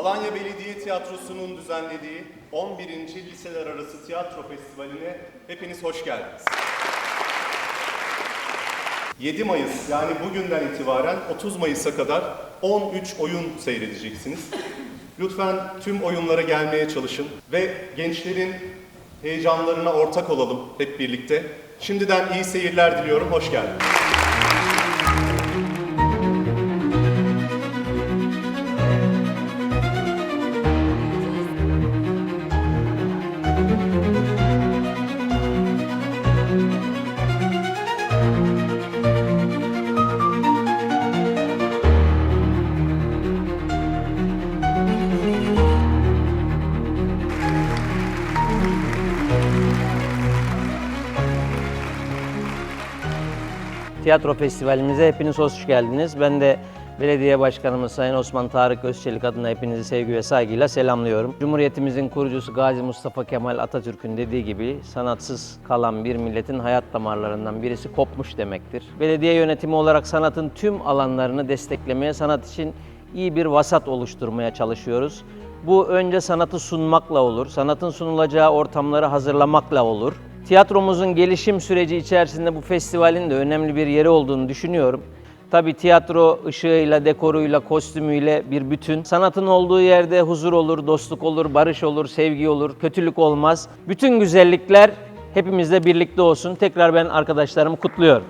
Alanya Belediye Tiyatrosu'nun düzenlediği 11. Liseler Arası Tiyatro Festivali'ne hepiniz hoş geldiniz. 7 Mayıs yani bugünden itibaren 30 Mayıs'a kadar 13 oyun seyredeceksiniz. Lütfen tüm oyunlara gelmeye çalışın ve gençlerin heyecanlarına ortak olalım hep birlikte. Şimdiden iyi seyirler diliyorum. Hoş geldiniz. Tiyatro festivalimize hepiniz hoş geldiniz. Ben de Belediye Başkanımız Sayın Osman Tarık Özçelik adına hepinizi sevgi ve saygıyla selamlıyorum. Cumhuriyetimizin kurucusu Gazi Mustafa Kemal Atatürk'ün dediği gibi sanatsız kalan bir milletin hayat damarlarından birisi kopmuş demektir. Belediye yönetimi olarak sanatın tüm alanlarını desteklemeye, sanat için iyi bir vasat oluşturmaya çalışıyoruz. Bu önce sanatı sunmakla olur, sanatın sunulacağı ortamları hazırlamakla olur. Tiyatromuzun gelişim süreci içerisinde bu festivalin de önemli bir yeri olduğunu düşünüyorum. Tabii tiyatro ışığıyla, dekoruyla, kostümüyle bir bütün. Sanatın olduğu yerde huzur olur, dostluk olur, barış olur, sevgi olur, kötülük olmaz. Bütün güzellikler hepimizle birlikte olsun. Tekrar ben arkadaşlarımı kutluyorum.